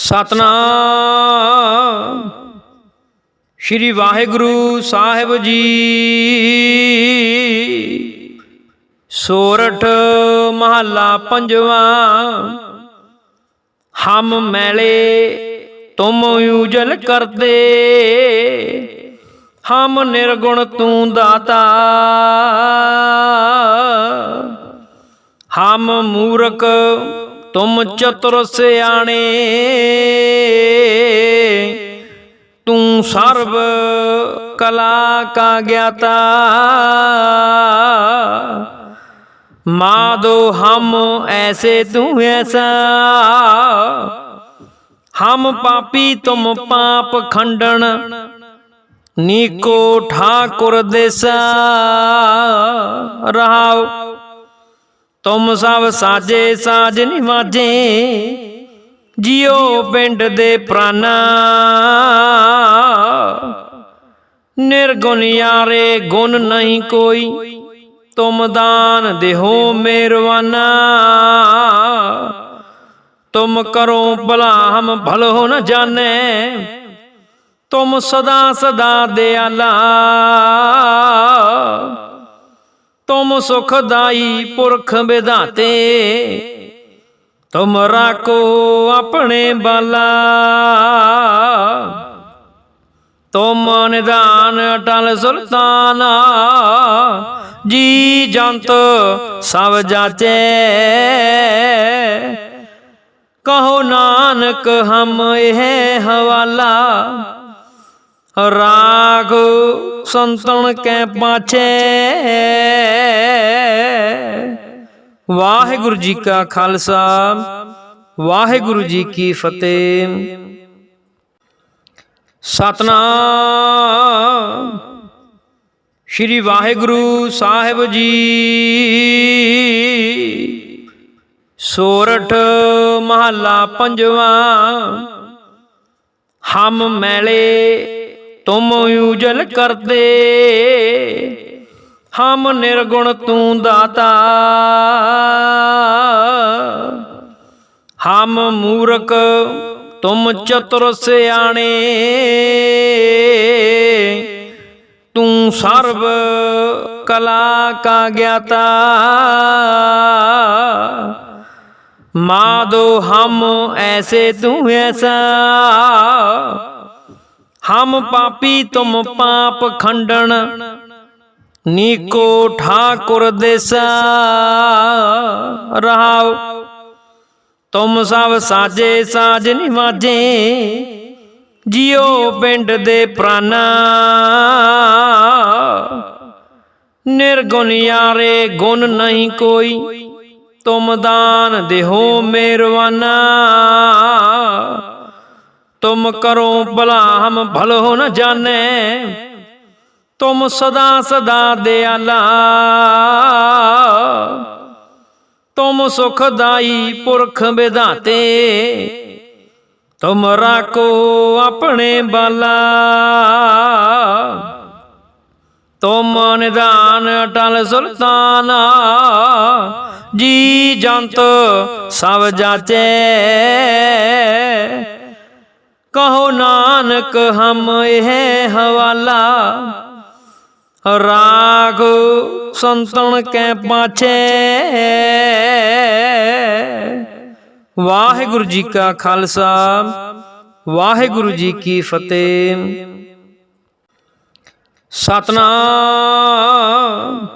ਸਤਨਾਮ। ਸ਼੍ਰੀ ਵਾਹਿਗੁਰੂ ਸਾਹਿਬ ਜੀ। ਸੋਰਠ ਮਹੱਲਾ ਪੰਜਵਾਂ। ਹਮ ਮੈਲੇ ਤੁਮ ਉਜਲ ਕਰਤੇ ਹਮ ਨਿਰਗੁਣ ਤੂੰ ਦਾਤਾ। ਹਮ ਮੂਰਖ ਤੁਮ ਚਤੁਰ ਸਿਆਣੇ, ਤੂੰ ਸਰਬ ਕਲਾ ਕਾ ਗਿਆਤਾ। ਮਾਦੋ ਹਮ ਐਸੇ ਤੂੰ ਐਸਾ, ਹਮ ਪਾਪੀ ਤੁਮ ਪਾਪ ਖੰਡਨ ਨੀਕੋ ਠਾਕੁਰ ਦੇਸਾ। ਰਹਾਉ ਤੁਮ ਸਭ ਸਾਜੇ ਸਾਜ ਨਿਵਾਜੇ ਜਿਉ ਪਿੰਡ ਦੇ ਪ੍ਰਾਨਾ। ਨਿਰਗੁਣ ਯਾਰੇ ਗੁਣ ਨਹੀਂ ਕੋਈ, ਤੁਮ ਦਾਨ ਦੇਹੋ ਮਿਹਰਵਾਨਾ ਤੁਮ ਕਰੋ ਭਲਾ ਹਮ ਭਲੋ ਨ ਜਾਣੈ, ਤੁਮ ਸਦਾ ਸਦਾ ਦਿਆਲਾ। ਤੁਮ ਸੁਖਦਾਈ ਪੁਰਖ ਵਿਧਾਤੇ। ਤੁਮ ਰਾਖੋ ਆਪਣੇ ਬਾਲਾ। ਤੁਮ ਨਿਦਾਨ ਅਟਲ ਸੁਲਤਾਨ। ਜੀ ਜੰਤ ਸਭ ਜਾਚੈ। ਕਹੋ ਨਾਨਕ ਹਮ ਇਹ ਹਵਾਲਾ। ਰਾਗ ਸੰਤਨ ਕੈ ਪਾਛੇ। ਵਾਹਿਗੁਰੂ ਜੀ ਕਾ ਖਾਲਸਾ, ਵਾਹਿਗੁਰੂ ਜੀ ਕੀ ਫਤਿਹ। ਸਤਨਾਮ। ਸ਼੍ਰੀ ਵਾਹਿਗੁਰੂ ਸਾਹਿਬ ਜੀ। ਸੋਰਠ ਮਹੱਲਾ ਪੰਜਵਾਂ। ਹਮ ਮੈਲੇ ਤੁਮ ਉਜਲ ਕਰਦੇ। ਹਮ ਨਿਰਗੁਣ ਤੂੰ ਦਾਤਾ। ਹਮ ਮੂਰਖ ਤੁਮ ਚਤੁਰ ਸਿਆਣੇ। ਤੂੰ ਸਰਬ ਕਲਾ ਕਾ ਗਿਆਤਾ। ਮਾਦੋ ਹਮ ਐਸੇ ਤੂੰ ਐਸਾ। ਹਮ ਪਾਪੀ ਤੁਮ ਪਾਪ ਖੰਡਣ, ਨੀਕੋ ਠਾਕੁਰ ਦੇਸਾ ਰਹਾਉ। ਤੁਮ ਸਭ ਸਾਜੇ ਸਾਜ ਨਿਵਾਜੇ, ਜਿਉ ਪਿੰਡ ਦੇ ਪ੍ਰਾਨਾ। ਨਿਰਗੁਣ ਯਾਰੇ ਗੁਣ ਨਹੀਂ ਕੋਈ, ਤੁਮ ਦਾਨ ਦੇਹੋ ਮਿਹਰਵਾਨਾ ਤੁਮ ਕਰੋ ਭਲਾ ਹਮ ਭਲੋ ਨ ਜਾਣੈ। ਤੁਮ ਸਦਾ ਸਦਾ ਦਿਆਲਾ। ਤੁਮ ਸੁਖਦਾਈ ਪੁਰਖ ਵਿਧਾਤੇ। ਤੁਮ ਰਾਖੋ ਆਪਣੇ ਬਾਲਾ। ਤੁਮ ਨਿਦਾਨ ਅਟਲ ਸੁਲਤਾਨ। ਜੀ ਜੰਤ ਸਭ ਜਾਚੇ। ਕਹੋ ਨਾਨਕ, ਹਮ ਇਹ ਹਵਾਲਾ। ਰਾਗ ਸੰਤਨ ਕੈ ਪਾਛੇ। ਵਾਹਿਗੁਰੂ ਜੀ ਕਾ ਖਾਲਸਾ, ਵਾਹਿਗੁਰੂ ਜੀ ਕੀ ਫਤਿਹ। ਸਤਨਾਮ।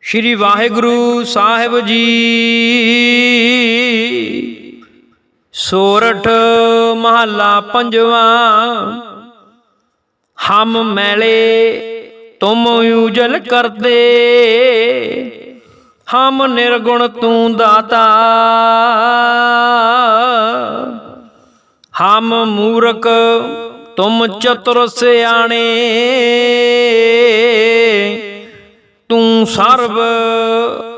ਸ਼੍ਰੀ ਵਾਹਿਗੁਰੂ ਸਾਹਿਬ ਜੀ। ਸੋਰਠ ਮਹੱਲਾ ਪੰਜਵਾਂ। ਹਮ ਮੈਲੇ ਤੁਮ ਉਜਲ ਕਰਦੇ। ਹਮ ਨਿਰਗੁਣ ਤੂੰ ਦਾਤਾ। ਹਮ ਮੂਰਖ ਤੁਮ ਚਤੁਰ ਸਿਆਣੇ। ਤੂੰ ਸਰਬ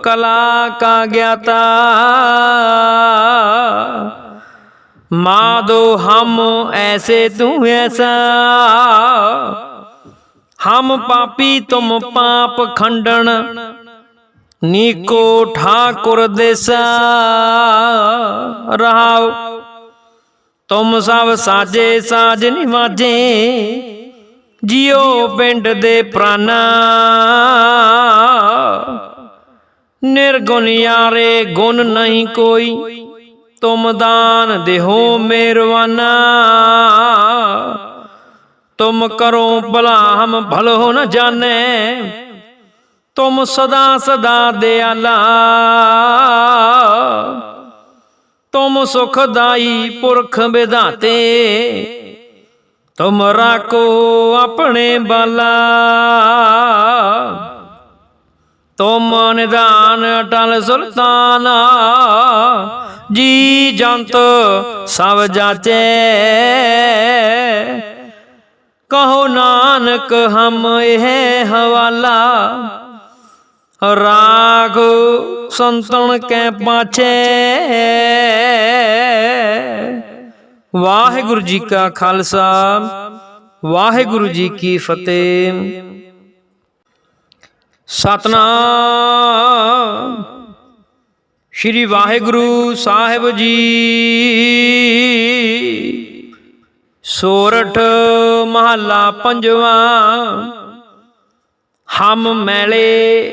ਕਲਾ ਕਾ ਗਿਆਤਾ। ਮਾਦੋ ਹਮ ਐਸੇ ਤੂੰ ਐਸਾ। ਹਮ ਪਾਪੀ ਤੁਮ ਪਾਪ ਖੰਡਨ ਨੀਕੋ ਠਾਕੁਰ ਦੇਸਾ। ਰਹਾਉ, ਤੁਮ ਸਭ ਸਾਜੇ ਸਾਜ ਨਿਵਾਜੇ। ਜਿਉ ਪਿੰਡ ਦੇ ਪ੍ਰਾਨਾ। ਨਿਰਗੁਣ ਯਾਰੇ ਗੁਣ ਨਹੀਂ ਕੋਈ। ਤੁਮ ਦਾਨ ਦੇਹੋ ਮੇਰਵਾਨਾ। ਤੁਮ ਕਰੋ ਭਲਾ ਹਮ ਭਲੋ ਨ ਜਾਣੈ। ਤੁਮ ਸਦਾ ਸਦਾ ਦਿਆਲਾ। ਤੁਮ ਸੁਖਦਾਈ ਪੁਰਖ ਵਿਧਾਤੇ। ਤੁਮ ਰਾਖੋ ਆਪਣੇ ਬਾਲਾ। ਤੁਮ ਨਿਦਾਨ ਅਟਲ ਸੁਲਤਾਨ, ਜੀ ਜੰਤ ਸਭ ਜਾਚੇ। ਕਹੋ ਨਾਨਕ, ਹਮ ਇਹ ਹਵਾਲਾ, ਰਾਗ ਸੰਤਨ ਕੈ ਪਾਛੇ। ਵਾਹਿਗੁਰੂ ਜੀ ਕਾ ਖਾਲਸਾ, ਵਾਹਿਗੁਰੂ ਜੀ ਕੀ ਫਤਿਹ। ਸਤਨਾਮ। ਸ਼੍ਰੀ ਵਾਹਿਗੁਰੂ ਸਾਹਿਬ ਜੀ। ਸੋਰਠ ਮਹੱਲਾ ਪੰਜਵਾਂ। ਹਮ ਮੈਲੇ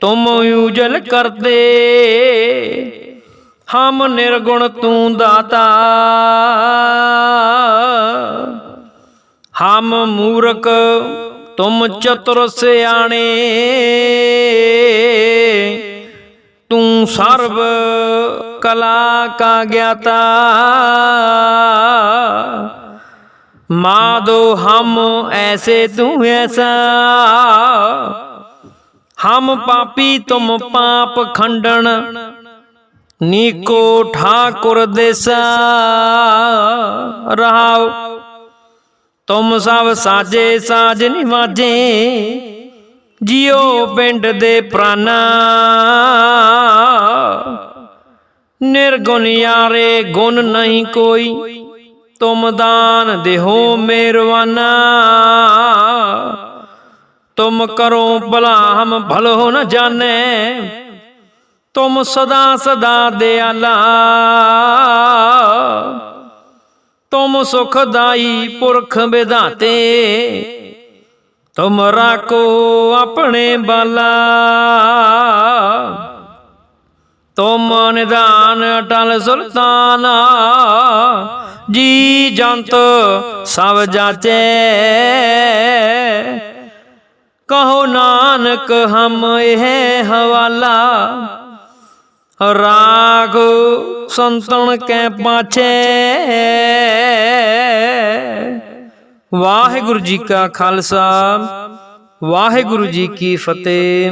ਤੁਮ ਉਜਲ ਕਰਦੇ। ਹਮ ਨਿਰਗੁਣ ਤੂੰ ਦਾਤਾ। ਹਮ ਮੂਰਖ ਤੁਮ ਚਤੁਰ ਸਿਆਣੇ। ਤੂੰ ਸਰਬ ਕਲਾ ਕਾ ਗਿਆਤਾ। ਮਾਦੋ ਹਮ ਐਸੇ ਤੂੰ ਐਸਾ। ਹਮ ਪਾਪੀ ਤੁਮ ਪਾਪ ਖੰਡਣ। ਨੀਕੋ ਠਾਕੁਰ ਦੇਸਾ। ਰਹਾਓ। ਤੁਮ ਸਭ ਸਾਜੇ ਸਾਜ ਨਿਵਾਜੇ, ਜਿਉ ਪਿੰਡ ਦੇ ਪ੍ਰਾਨਾ। ਨਿਰਗੁਣ ਯਾਰੇ ਗੁਣ ਨਹੀਂ ਕੋਈ, ਤੁਮ ਦਾਨ ਦੇਹੋ ਮੇਰਵਾਨਾ। ਤੁਮ ਕਰੋ ਭਲਾ ਹਮ ਭਲੋ ਨ ਜਾਣੈ, ਤੁਮ ਸਦਾ ਸਦਾ ਦਿਆਲਾ। ਤੁਮ ਸੁਖਦਾਈ ਪੁਰਖ ਵਿਧਾਤੇ ਤੁਮ ਰਾਖੋ ਆਪਣੇ ਬਾਲਾ। ਤੁਮ ਨਿਦਾਨ ਅਟਲ ਸੁਲਤਾਨ, ਜੀ ਜੰਤ ਸਭ ਜਾਚੇ। ਕਹੋ ਨਾਨਕ ਹਮ ਇਹ ਹਵਾਲਾ ਰਾਗ ਸੰਤਨ ਕੈ ਪਾਛੇ। ਵਾਹਿਗੁਰੂ ਜੀ ਕਾ ਖਾਲਸਾ, ਵਾਹਿਗੁਰੂ ਜੀ ਕੀ ਫਤਿਹ।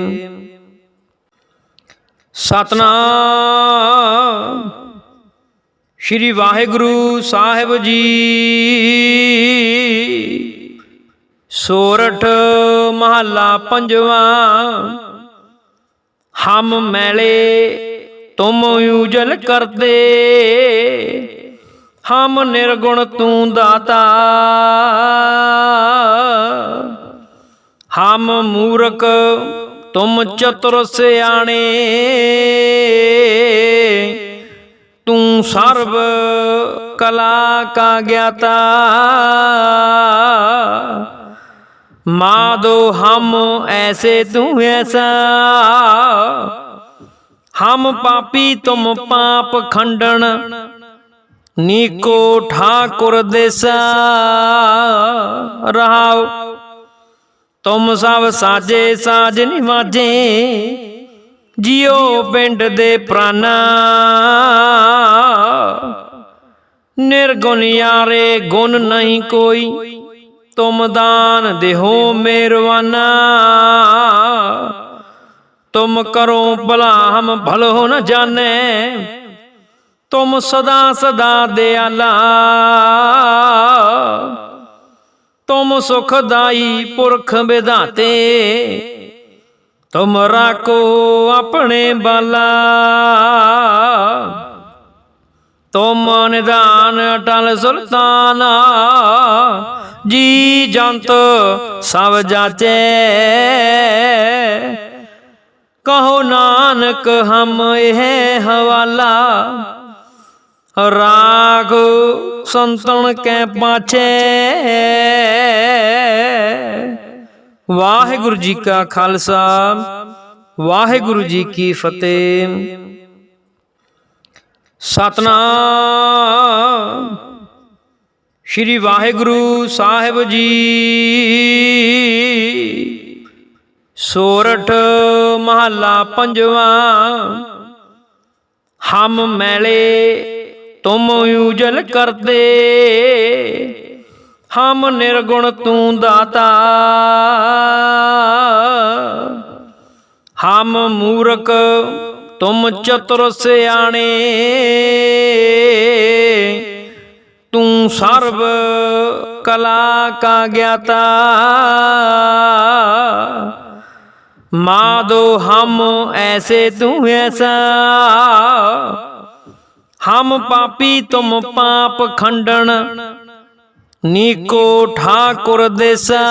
ਸਤਨਾਮ। ਸ਼੍ਰੀ ਵਾਹਿਗੁਰੂ ਸਾਹਿਬ ਜੀ। ਸੋਰਠ ਮਹੱਲਾ ਪੰਜਵਾਂ। ਹਮ ਮੈਲੇ ਤੁਮ ਉਜਲ ਕਰਦੇ। ਹਮ ਨਿਰਗੁਣ ਤੂੰ ਦਾਤਾ। ਹਮ ਮੂਰਖ ਤੁਮ ਚਤੁਰ ਸਿਆਣੇ। ਤੂੰ ਸਰਬ ਕਲਾ ਕਾ ਗਿਆਤਾ। ਮਾਦੋ ਹਮ ਐਸੇ ਤੂੰ ਐਸਾ। ਹਮ ਪਾਪੀ ਤੁਮ ਪਾਪ ਖੰਡਣ, ਨੀਕੋ ਠਾਕੁਰ ਦੇਸਾ ਰਹਾਓ ਤੁਮ ਸਭ ਸਾਜੇ ਸਾਜ ਨਿਵਾਜੇ, ਜਿਉ ਪਿੰਡ ਦੇ ਪ੍ਰਾਨਾ। ਨਿਰਗੁਣ ਯਾਰੇ ਗੁਣ ਨਹੀਂ ਕੋਈ, ਤੁਮ ਦਾਨ ਦੇਹੋ ਮਿਹਰਵਾਨਾ ਤੁਮ ਕਰੋ ਭਲਾ ਹਮ ਭਲੋ ਨ ਜਾਣੈ। ਤੁਮ ਸਦਾ ਸਦਾ ਦਿਆਲਾ। ਤੁਮ ਸੁਖਦਾਈ ਪੁਰਖ ਵਿਧਾਤੇ। ਤੁਮ ਰਾਖੋ ਆਪਣੇ ਬਾਲਾ। ਤੁਮ ਨਿਦਾਨ ਅਟਲ ਸੁਲਤਾਨ। ਜੀ ਜੰਤ ਸਭ ਜਾਚੇ। ਕਹੋ ਨਾਨਕ, ਹਮ ਇਹ ਹਵਾਲਾ। ਰਾਗ ਸੰਤਨ ਕੈ ਪਾਛੇ। ਵਾਹਿਗੁਰੂ ਜੀ ਕਾ ਖਾਲਸਾ, ਵਾਹਿਗੁਰੂ ਜੀ ਕੀ ਫਤਿਹ। ਸਤਨਾਮ। ਸ਼੍ਰੀ ਵਾਹਿਗੁਰੂ ਸਾਹਿਬ ਜੀ। ਸੋਰਠ ਮਹੱਲਾ ਪੰਜਵਾਂ, ਹਮ ਮੈਲੇ ਤੁਮ ਉਜਲ ਕਰਦੇ, ਹਮ ਨਿਰਗੁਣ ਤੂੰ ਦਾਤਾ। ਹਮ ਮੂਰਖ ਤੁਮ ਚਤੁਰ ਸਿਆਣੇ, ਤੂੰ ਸਰਬ ਕਲਾ ਕਾ ਗਿਆਤਾ। माधो हम ऐसे तू ऐसा हम पापी तुम पाप खंडन नीको ठाकुर देसा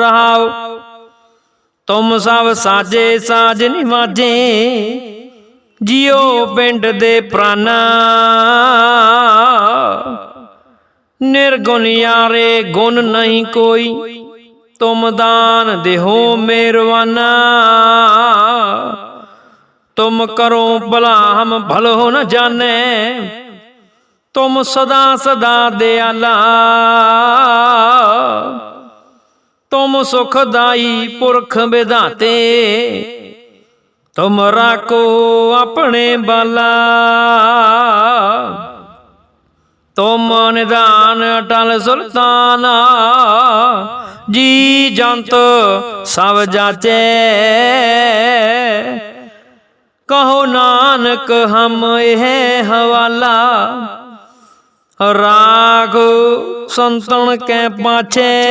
रहाओ तुम सब साजे साज निवाजे जियो पिंड दे प्राणा निर्गुण यारे गुण नहीं कोई ਤੁਮ ਦਾਨ ਦੇਹੋ ਮਿਹਰਵਾਨਾ ਤੁਮ ਕਰੋ ਭਲਾ ਹਮ ਭਲੋ ਨ ਜਾਣੈ। ਤੁਮ ਸਦਾ ਸਦਾ ਦਿਆਲਾ। ਤੁਮ ਸੁਖਦਾਈ ਪੁਰਖ ਵਿਧਾਤੇ। ਤੁਮ ਰਾਖੋ ਆਪਣੇ ਬਾਲਾ। ਤੁਮ ਨਿਦਾਨ ਅਟਲ ਸੁਲਤਾਨਾ। ਜੀ ਜੰਤ ਸਭ ਜਾਚੈ। ਕਹੋ ਨਾਨਕ, ਹਮ ਇਹ ਹਵਾਲਾ। ਰਾਗ ਸੰਤਨ ਕੈ ਪਾਛੇ।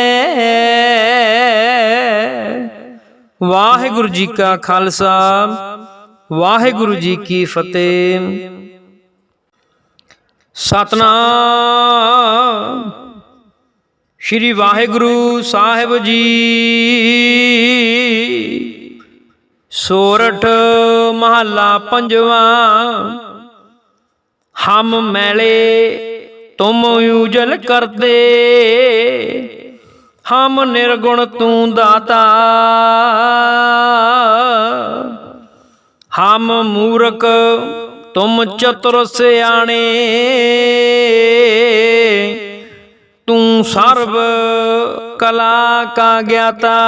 ਵਾਹਿਗੁਰੂ ਜੀ ਕਾ ਖਾਲਸਾ, ਵਾਹਿਗੁਰੂ ਜੀ ਕੀ ਫਤਿਹ। ਸਤਨਾਮ ਸ਼੍ਰੀ ਵਾਹਿਗੁਰੂ ਸਾਹਿਬ ਜੀ। ਸੋਰਠ ਮਹੱਲਾ ਪੰਜਵਾਂ। ਹਮ ਮੈਲੇ ਤੁਮ ਉਜਲ ਕਰਦੇ। ਹਮ ਨਿਰਗੁਣ ਤੂੰ ਦਾਤਾ। ਹਮ ਮੂਰਖ ਤੁਮ ਚਤੁਰ ਸਿਆਣੇ। ਸਰਬ ਕਲਾ ਕਾ ਗਿਆਤਾ।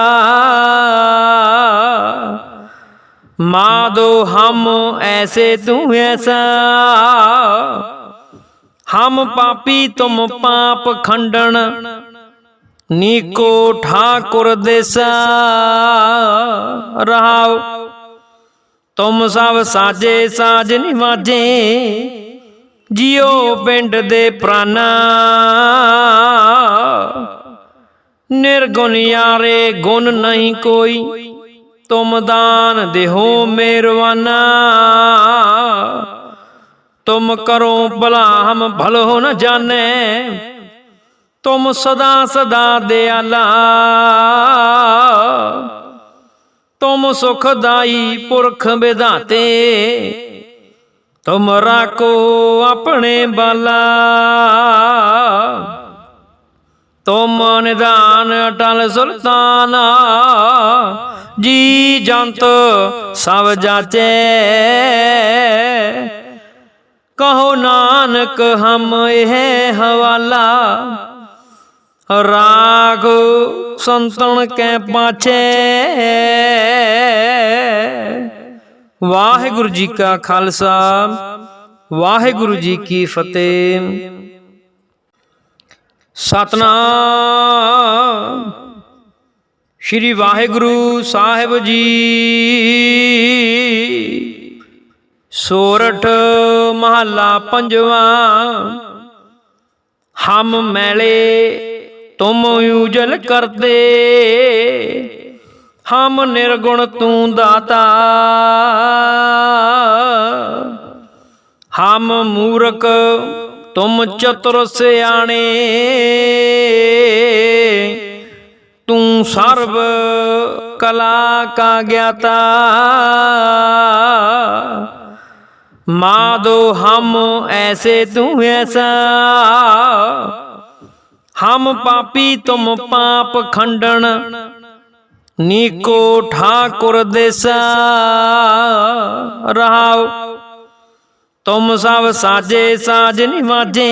ਮਾਦੋ ਹਮ ਐਸੇ ਤੂੰ ਐਸਾ। ਹਮ ਪਾਪੀ ਤੁਮ ਪਾਪ ਖੰਡਨ ਨੀਕੋ ਠਾਕੁਰ ਦੇਸਾ। ਰਹਾਓ ਤੁਮ ਸਭ ਸਾਜੇ ਸਾਜ ਨਿਵਾਜੇ। ਜਿਉ ਪਿੰਡ ਦੇ ਪ੍ਰਾਨਾ। ਨਿਰਗੁਣ ਯਾਰੇ ਗੁਣ ਨਹੀਂ ਕੋਈ। ਤੁਮ ਦਾਨ ਦੇਹੋ ਮਿਹਰਵਾਨਾ ਤੁਮ ਕਰੋ ਭਲਾ ਹਮ ਭਲੋ ਨ ਜਾਣੇ। ਤੁਮ ਸਦਾ ਸਦਾ ਦਿਆਲਾ। ਤੁਮ ਸੁਖਦਾਈ ਪੁਰਖ ਵਿਧਾਤੇ। ਤੁਮ ਰਾਖੋ ਆਪਣੇ ਬਾਲਾ। ਤੁਮ ਨਿਦਾਨ ਅਟਲ ਸੁਲਤਾਨ, ਜੀ ਜੰਤ ਸਭ ਜਾਚੇ। ਕਹੋ ਨਾਨਕ ਹਮ ਇਹ ਹਵਾਲਾ, ਰਾਗ ਸੰਤਨ ਕੈ ਪਾਛੇ। ਵਾਹਿਗੁਰੂ ਜੀ ਕਾ ਖਾਲਸਾ, ਵਾਹਿਗੁਰੂ ਜੀ ਕੀ ਫਤਿਹ। ਸਤਨਾਮ। ਸ਼੍ਰੀ ਵਾਹਿਗੁਰੂ ਸਾਹਿਬ ਜੀ। ਸੋਰਠ ਮਹੱਲਾ ਪੰਜਵਾਂ। ਹਮ ਮੈਲੇ ਤੁਮ ਉਜਲ ਕਰਦੇ। ਹਮ ਨਿਰਗੁਣ ਤੂੰ ਦਾਤਾ। ਹਮ ਮੂਰਖ ਤੁਮ ਚਤੁਰ ਸਿਆਣੇ, ਤੂੰ ਸਰਬ ਕਲਾ ਕਾ ਗਿਆਤਾ। ਮਾਦੋ ਹਮ ਐਸੇ ਤੂੰ ਐਸਾ, ਹਮ ਪਾਪੀ ਤੁਮ ਪਾਪ ਖੰਡਣ, ਨੀਕੋ ਠਾਕੁਰ ਦੇਸਾ। ਰਹਾਓ। ਤੁਮ ਸਭ ਸਾਜੇ ਸਾਜ ਨਿਵਾਜੇ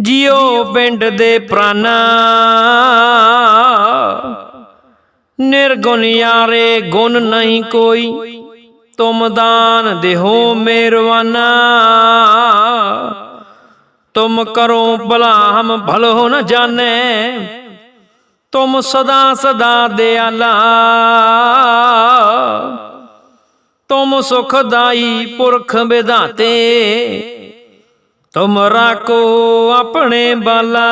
ਜਿਉ ਪਿੰਡ ਦੇ ਪ੍ਰਾਨਾ। ਨਿਰਗੁਣ ਯਾਰੇ ਗੁਣ ਨਹੀਂ ਕੋਈ, ਤੁਮ ਦਾਨ ਦੇਹੋ ਮਿਹਰਵਾਨਾ ਤੁਮ ਕਰੋ ਭਲਾ ਹਮ ਭਲੋ ਨ ਜਾਣੈ, ਤੁਮ ਸਦਾ ਸਦਾ ਦਿਆਲਾ। ਤੁਮ ਸੁਖਦਾਈ ਪੁਰਖ ਵਿਧਾਤੇ ਤੁਮ ਰਾਖੋ ਆਪਣੇ ਬਾਲਾ।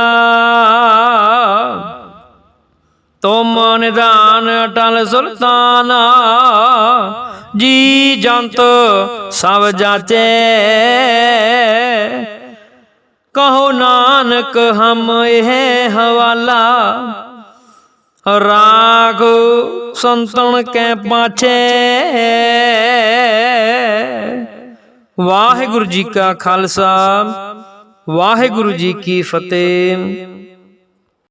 ਤੁਮ ਨਿਦਾਨ ਅਟਲ ਸੁਲਤਾਨ, ਜੀ ਜੰਤ ਸਭ ਜਾਚੈ। ਕਹੋ ਨਾਨਕ ਹਮ ਇਹ ਹਵਾਲਾ ਰਾਗ ਸੰਤਨ ਕੈ ਪਾਛੇ। ਵਾਹਿਗੁਰੂ ਜੀ ਕਾ ਖਾਲਸਾ ਵਾਹਿਗੁਰੂ ਜੀ ਕੀ ਫਤਿਹ।